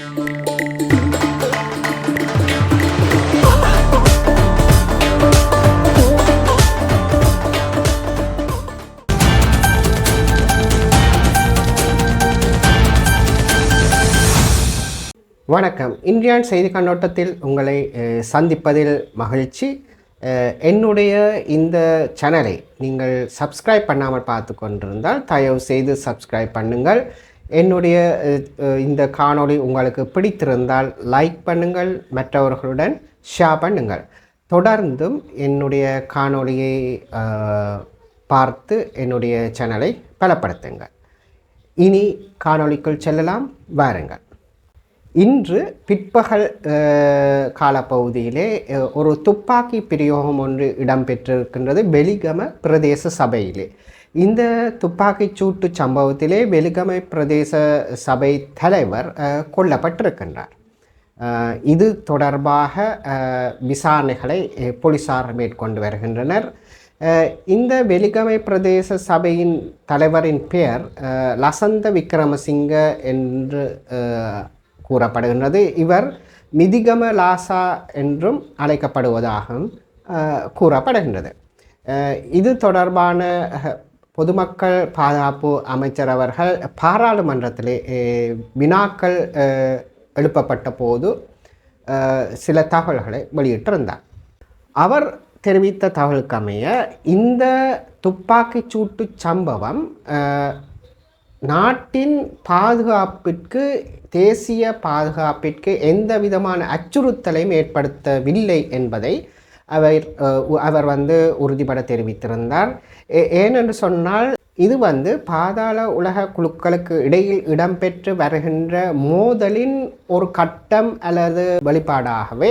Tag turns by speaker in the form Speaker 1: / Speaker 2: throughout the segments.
Speaker 1: வணக்கம். இந்தியான் செய்தி கண்ணோட்டத்தில் உங்களை சந்திப்பதில் மகிழ்ச்சி. என்னுடைய இந்த சேனலை நீங்கள் சப்ஸ்கிரைப் பண்ணாமல் பார்த்து கொண்டிருந்தால் தயவு செய்து சப்ஸ்கிரைப் பண்ணுங்கள். என்னுடைய இந்த காணொளி உங்களுக்கு பிடித்திருந்தால் லைக் பண்ணுங்கள் மற்றவர்களுடன் ஷேர் பண்ணுங்கள். தொடர்ந்தும் என்னுடைய காணொளியை பார்த்து என்னுடைய சேனலை பலப்படுத்துங்கள். இனி காணொளிக்குள் செல்லலாம் வாருங்கள். இன்று பிற்பகல் காலப்பகுதியிலே ஒரு துப்பாக்கி பிரயோகம் ஒன்று இடம்பெற்றிருக்கின்றது வெலிகம பிரதேச சபையிலே. இந்த துப்பாக்கிச்சூட்டு சம்பவத்திலே வெலுகமை பிரதேச சபை தலைவர் கொல்லப்பட்டிருக்கின்றார். இது தொடர்பாக விசாரணைகளை போலீசார் மேற்கொண்டு வருகின்றனர். இந்த வெலிகமை பிரதேச சபையின் தலைவரின் பெயர் லசந்த விக்ரமசிங்க என்று கூறப்படுகின்றது. இவர் மிதிகம லாசா என்றும் அழைக்கப்படுவதாகவும் கூறப்படுகின்றது. இது தொடர்பான பொதுமக்கள் பாதுகாப்பு அமைச்சர் அவர்கள் பாராளுமன்றத்திலே வினாக்கள் எழுப்பப்பட்ட போது சில தகவல்களை வெளியிட்டிருந்தார். அவர் தெரிவித்த தகவலுக்கமைய இந்த துப்பாக்கிச் சூட்டு சம்பவம் நாட்டின் பாதுகாப்பிற்கு தேசிய பாதுகாப்பிற்கு எந்த விதமான அச்சுறுத்தலையும் ஏற்படுத்தவில்லை என்பதை அவர் அவர் வந்து உறுதிபட தெரிவித்திருந்தார். ஏ- ஏனென்று சொன்னால் இது வந்து பாதாள உலக குழுக்களுக்கு இடையில் இடம்பெற்று வருகின்ற மோதலின் ஒரு கட்டம் அல்லது வெளிப்பாடாகவே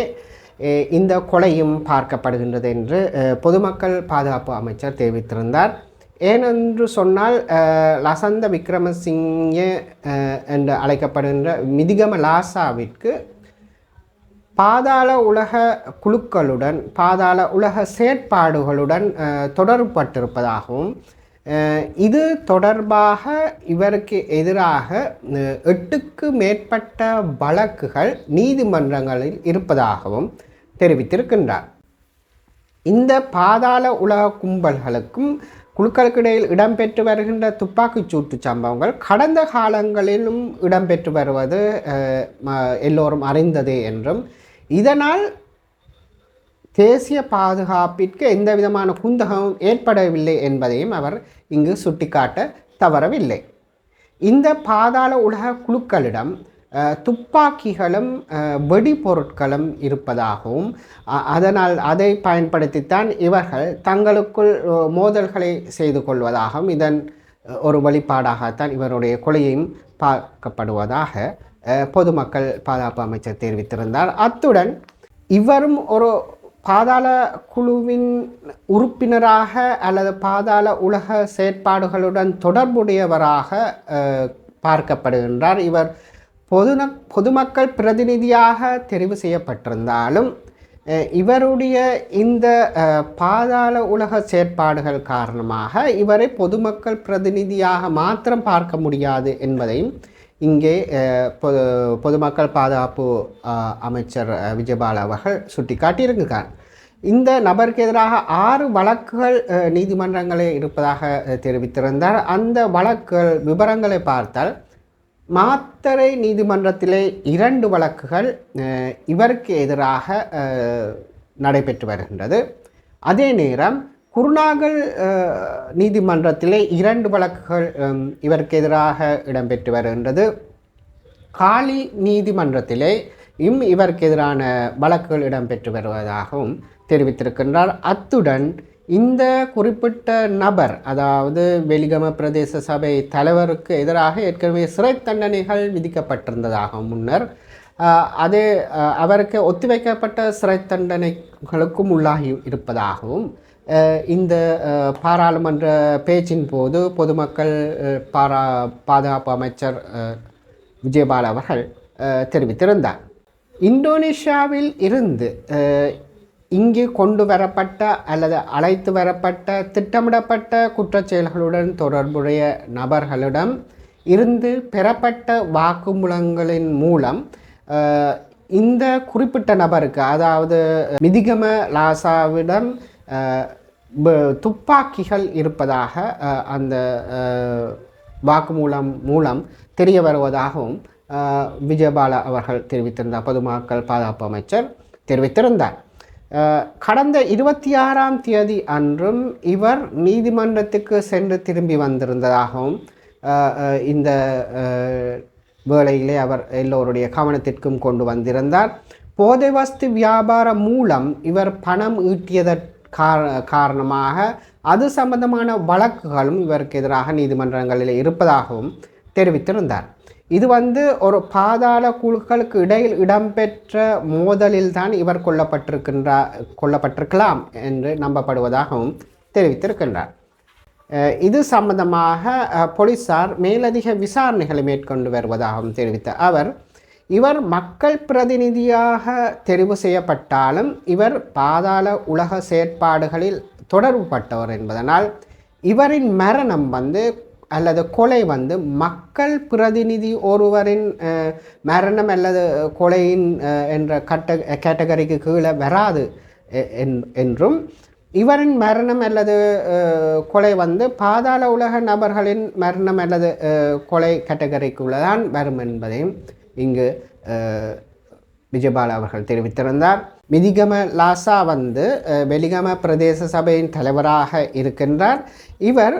Speaker 1: இந்த கொலையும் பார்க்கப்படுகின்றது என்று பொதுமக்கள் பாதுகாப்பு அமைச்சர் தெரிவித்திருந்தார். ஏனென்று சொன்னால் லசந்த விக்ரமசிங்க என்று அழைக்கப்படுகின்ற மிதிகம லாசாவிற்கு பாதாள உலக குழுக்களுடன் பாதாள உலக செயற்பாடுகளுடன் தொடர்புபட்டிருப்பதாகவும் தொடர்பட்டிருப்பதாகவும் இது தொடர்பாக இவருக்கு எதிராக எட்டுக்கு மேற்பட்ட வழக்குகள் நீதிமன்றங்களில் இருப்பதாகவும் தெரிவித்திருக்கின்றார். இந்த பாதாள உலக கும்பல்களுக்கும் குழுக்களுக்கு இடையில் இடம்பெற்று வருகின்ற துப்பாக்கிச் சூட்டு சம்பவங்கள் கடந்த காலங்களிலும் இடம்பெற்று வருவது ம- எல்லோரும் அறிந்ததே என்றும் இதனால் தேசிய பாதுகாப்பிற்கு எந்த விதமான குந்தகமும் ஏற்படவில்லை என்பதையும் அவர் இங்கு சுட்டிக்காட்ட தவறவில்லை. இந்த பாதாள உலக குழுக்களிடம் துப்பாக்கிகளும் அஹ், வெடிபொருட்களும் இருப்பதாகவும் அதனால் அதை பயன்படுத்தித்தான் இவர்கள் தங்களுக்குள் மோதல்களை செய்து கொள்வதாகவும் இதன் ஒரு வழிபாடாகத்தான் இவருடைய கொலையையும் பார்க்கப்படுவதாக பொதுமக்கள் பாதுகாப்பு அமைச்சர் தெரிவித்திருந்தார். அத்துடன் இவரும் ஒரு பாதாள குழுவின் உறுப்பினராக அல்லது பாதாள உலக செயற்பாடுகளுடன் தொடர்புடையவராக பார்க்கப்படுகின்றார். இவர் பொதுன பொதுமக்கள் பிரதிநிதியாக தெரிவு செய்யப்பட்டிருந்தாலும் இவருடைய இந்த பாதாள உலக செயற்பாடுகள் காரணமாக இவரை பொதுமக்கள் பிரதிநிதியாக மாத்திரம் பார்க்க முடியாது என்பதையும் இங்கே பொது பொதுமக்கள் பாதுகாப்பு அமைச்சர் அஹ், அவர்கள் சுட்டிக்காட்டியிருக்கிறார். இந்த நபருக்கு எதிராக ஆறு வழக்குகள் நீதிமன்றங்களில் இருப்பதாக தெரிவித்திருந்தார். அந்த வழக்குகள் விவரங்களை பார்த்தால் மாத்தறை நீதிமன்றத்திலே இரண்டு வழக்குகள் இவருக்கு எதிராக நடைபெற்று வருகின்றது. அதே நேரம் குருநாகல் நீதிமன்றத்திலே இரண்டு வழக்குகள் இவருக்கு எதிராக இடம்பெற்று வருகின்றது. காலி நீதிமன்றத்திலே இம் இவருக்கு எதிரான வழக்குகள் இடம்பெற்று வருவதாகவும் தெரிவித்திருக்கின்றார். அத்துடன் இந்த குறிப்பிட்ட நபர் அதாவது வெலிகம பிரதேச சபை தலைவருக்கு எதிராக ஏற்கனவே சிறை தண்டனைகள் விதிக்கப்பட்டிருந்ததாகவும் முன்னர் அது அவருக்கு ஒத்திவைக்கப்பட்ட சிறை தண்டனைகளுக்கும் உள்ளாகி இருப்பதாகவும் இந்த பாராளுமன்ற பேச்சின் போது பொதுமக்கள் பாரா பாதுகாப்பு அமைச்சர் விஜயபால் அவர்கள் தெரிவித்திருந்தார். இந்தோனேஷியாவில் இருந்து இங்கு கொண்டு வரப்பட்ட அல்லது அழைத்து வரப்பட்ட திட்டமிடப்பட்ட குற்றச்செயல்களுடன் தொடர்புடைய நபர்களிடம் இருந்து பெறப்பட்ட வாக்குமூலங்களின் மூலம் இந்த குறிப்பிட்ட நபருக்கு அதாவது மிதிகம லாசாவிடம் துப்பாக்கிகள் இருப்பதாக அந்த வாக்குமூலம் மூலம் தெரிய வருவதாகவும் அஹ், விஜயபால அவர்கள் தெரிவித்திருந்தார். பொதுமக்கள் பாதுகாப்பு அமைச்சர் தெரிவித்திருந்தார். கடந்த இருபத்தி ஆறாம் தேதி அன்றும் இவர் நீதிமன்றத்துக்கு சென்று திரும்பி வந்திருந்ததாகவும் இந்த வேளையிலே அவர் எல்லோருடைய கவனத்திற்கும் கொண்டு வந்திருந்தார். போதை வஸ்து வியாபாரம் மூலம் இவர் பணம் ஈட்டியதற்கு காரணமாக அது சம்பந்தமான வழக்குகளும் இவருக்கு எதிராக நீதிமன்றங்களில் இருப்பதாகவும் தெரிவித்திருந்தார். இது வந்து ஒரு பாதாள குழுக்களுக்கு இடையில் இடம்பெற்ற மோதலில் தான் இவர் கொல்லப்பட்டிருக்கின்றார் கொல்லப்பட்டிருக்கலாம் என்று நம்பப்படுவதாகவும் தெரிவித்திருக்கின்றார். இது சம்பந்தமாக போலீஸார் போலீசார் மேலதிக விசாரணைகளை மேற்கொண்டு வருவதாகவும் தெரிவித்த அவர் இவர் மக்கள் பிரதிநிதியாக தெரிவு செய்யப்பட்டாலும் இவர் பாதாள உலக செயற்பாடுகளில் தொடர்புபட்டவர் என்பதனால் இவரின் மரணம் வந்து அல்லது கொலை வந்து மக்கள் பிரதிநிதி ஒருவரின் மரணம் அல்லது கொலையின் என்ற கட்ட கேட்டகரிக்கு கீழே வராது எ- என்- என்றும் இவரின் மரணம் அல்லது கொலை வந்து பாதாள உலக நபர்களின் மரணம் அல்லது கொலை கொலை கேட்டகரிக்குள்ளதான் வரும் என்பதையும் இங்கு விஜயபால அவர்கள் தெரிவித்திருந்தார். மிதிகம லாசா வந்து வெளிகம வெலிகம பிரதேச சபையின் தலைவராக இருக்கின்றார். இவர்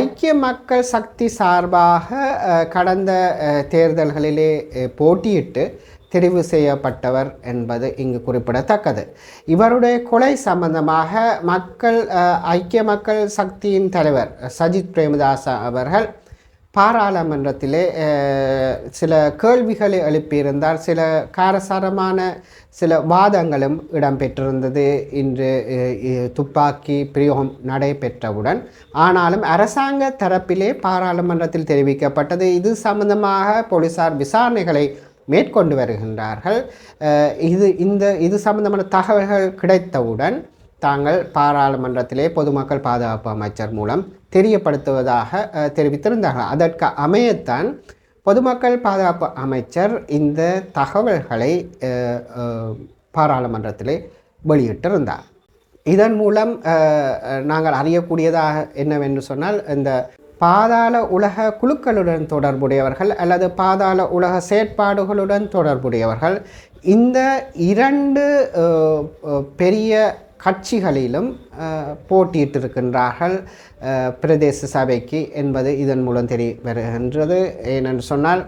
Speaker 1: ஐக்கிய மக்கள் சக்தி சார்பாக கடந்த தேர்தல்களிலே போட்டியிட்டு தெரிவு செய்யப்பட்டவர் என்பது இங்கு குறிப்பிடத்தக்கது. இவருடைய கொலை சம்பந்தமாக மக்கள் ஐக்கிய மக்கள் சக்தியின் தலைவர் சஜித் பிரேமதாசா அவர்கள் பாராளுமன்றத்திலே சில கேள்விகளை எழுப்பியிருந்தார். சில காரசாரமான சில வாதங்களும் இடம்பெற்றிருந்தது. இன்று துப்பாக்கி பிரயோகம் நடைபெற்றவுடன். ஆனாலும் அரசாங்க தரப்பிலே பாராளுமன்றத்தில் தெரிவிக்கப்பட்டது. இது சம்பந்தமாக போலீசார் விசாரணைகளை மேற்கொண்டு வருகின்றார்கள். இது இந்த இது சம்பந்தமான தகவல்கள் கிடைத்தவுடன் தாங்கள் பாராளுமன்றத்திலே பொதுமக்கள் பாதுகாப்பு அமைச்சர் மூலம் தெரியப்படுத்துவதாக தெரிவித்திருந்தார்கள். அதற்கு அமையத்தான் பொதுமக்கள் பாதுகாப்பு அமைச்சர் இந்த தகவல்களை பாராளுமன்றத்திலே வெளியிட்டிருந்தார். இதன் மூலம் நாங்கள் அறியக்கூடியதாக என்னவென்று சொன்னால் இந்த பாதாள உலக குழுக்களுடன் தொடர்புடையவர்கள் அல்லது பாதாள உலக செயற்பாடுகளுடன் தொடர்புடையவர்கள் இந்த இரண்டு பெரிய கட்சிகளிலும் போட்டியிட்டிருக்கின்றார்கள். பிரதேச சபைக்கு என்பது இதன் மூலம் தெரிய வருகின்றது ஏனென்று சொன்னால்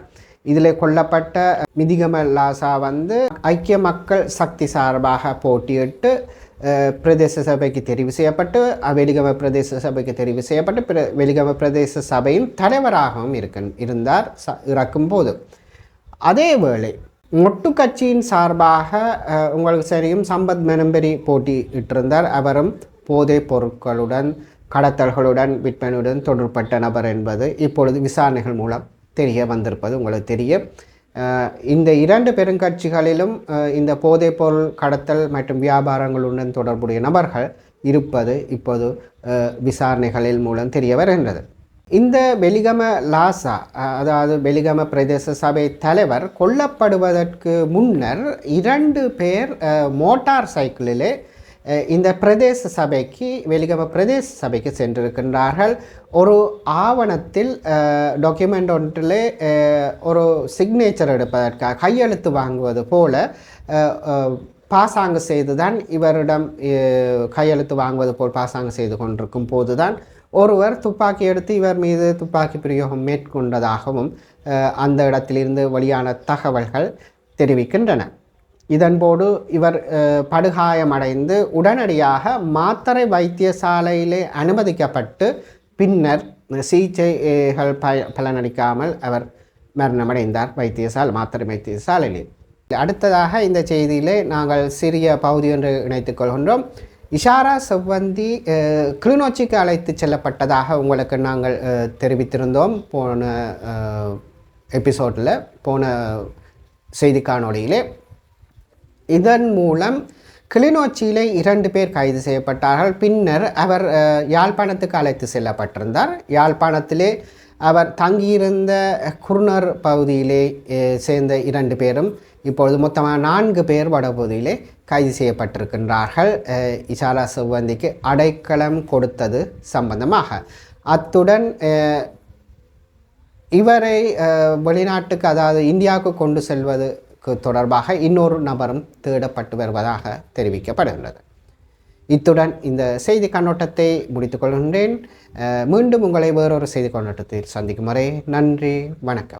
Speaker 1: இதில் கொல்லப்பட்ட மிதிகமல்லாசா வந்து ஐக்கிய மக்கள் சக்தி சார்பாக போட்டியிட்டு பிரதேச சபைக்கு தெரிவு செய்யப்பட்டு வெளிகம பிரதேச சபைக்கு தெரிவு செய்யப்பட்டு பிர வெளிகம பிரதேச சபையின் தலைவராகவும் இருக்க இருந்தார் ச இறக்கும்போது. அதே வேளை மொட்டு கட்சியின் சார்பாக உங்களுக்கு தெரியும் சம்பத் மெனம்பெரி போட்டியிட்டிருந்தார். அவரும் போதைப் பொருட்களுடன் கடத்தல்களுடன் விற்பனையுடன் தொடர்பட்ட நபர் என்பது இப்பொழுது விசாரணைகள் மூலம் தெரிய வந்திருப்பது உங்களுக்கு தெரியும். இந்த இரண்டு பெருங்கட்சிகளிலும் இந்த இந்த போதைப்பொருள் கடத்தல் மற்றும் வியாபாரங்களுடன் தொடர்புடைய நபர்கள் இருப்பது இப்போது விசாரணைகளில் மூலம் தெரிய வருகின்றது. இந்த வெலிகம லாசா அதாவது வெலிகம பிரதேச சபை தலைவர் கொல்லப்படுவதற்கு முன்னர் இரண்டு பேர் மோட்டார் சைக்கிளிலே இந்த பிரதேச சபைக்கு வெலிகம பிரதேச சபைக்கு சென்றிருக்கின்றார்கள். ஒரு ஆவணத்தில் டாக்குமெண்ட் ஒன்றிலே ஒரு சிக்னேச்சர் எடுப்பதற்காக கையெழுத்து வாங்குவது போல அஹ், செய்து பாசாங்கு செய்துதான் இவரிடம் கையெழுத்து வாங்குவது போல் பாசாங்கு செய்து கொண்டிருக்கும் போதுதான் ஒருவர் துப்பாக்கி எடுத்து இவர் மீது துப்பாக்கி பிரயோகம் மேற்கொண்டதாகவும் அந்த இடத்திலிருந்து வெளியான தகவல்கள் தெரிவிக்கின்றன. இதன்போடு இவர் படுகாயமடைந்து உடனடியாக மாத்தறை வைத்தியசாலையிலே அனுமதிக்கப்பட்டு பின்னர் சிகிச்சைகள் ப பலனளிக்காமல் அவர் மரணமடைந்தார் வைத்தியசாலை மாத்தறை வைத்தியசாலையில். அடுத்ததாக இந்த செய்தியிலே நாங்கள் சிறிய பகுதி ஒன்று இணைத்துக் கொள்கின்றோம். இஷாரா செவ்வந்தி கிளிநொச்சிக்கு அழைத்து செல்லப்பட்டதாக உங்களுக்கு நாங்கள் தெரிவித்திருந்தோம். போன எபிசோடில் போன செய்தி காணொளியிலே இதன் மூலம் கிளிநொச்சியிலே இரண்டு பேர் கைது செய்யப்பட்டார்கள். பின்னர் அவர் யாழ்ப்பாணத்துக்கு அழைத்து செல்லப்பட்டிருந்தார். யாழ்ப்பாணத்திலே அவர் தங்கியிருந்த குர்னர் பகுதியிலே சேர்ந்த இரண்டு பேரும் இப்பொழுது மொத்தமாக நான்கு பேர் வடபகுதியிலே கைது செய்யப்பட்டிருக்கின்றார்கள். இசாலா இசாரா செவ்வந்திக்கு அடைக்கலம் கொடுத்தது சம்பந்தமாக. அத்துடன் இவரை வெளிநாட்டுக்கு அதாவது இந்தியாவுக்கு கொண்டு செல்வதுக்கு தொடர்பாக இன்னொரு நபரும் தேடப்பட்டு வருவதாக தெரிவிக்கப்படுகிறது இத்துடன் இந்த செய்தி கண்ணோட்டத்தை முடித்துக் கொள்கின்றேன். மீண்டும் உங்களை வேறொரு செய்தி கண்ணோட்டத்தில் சந்திக்கும் வரை நன்றி வணக்கம்.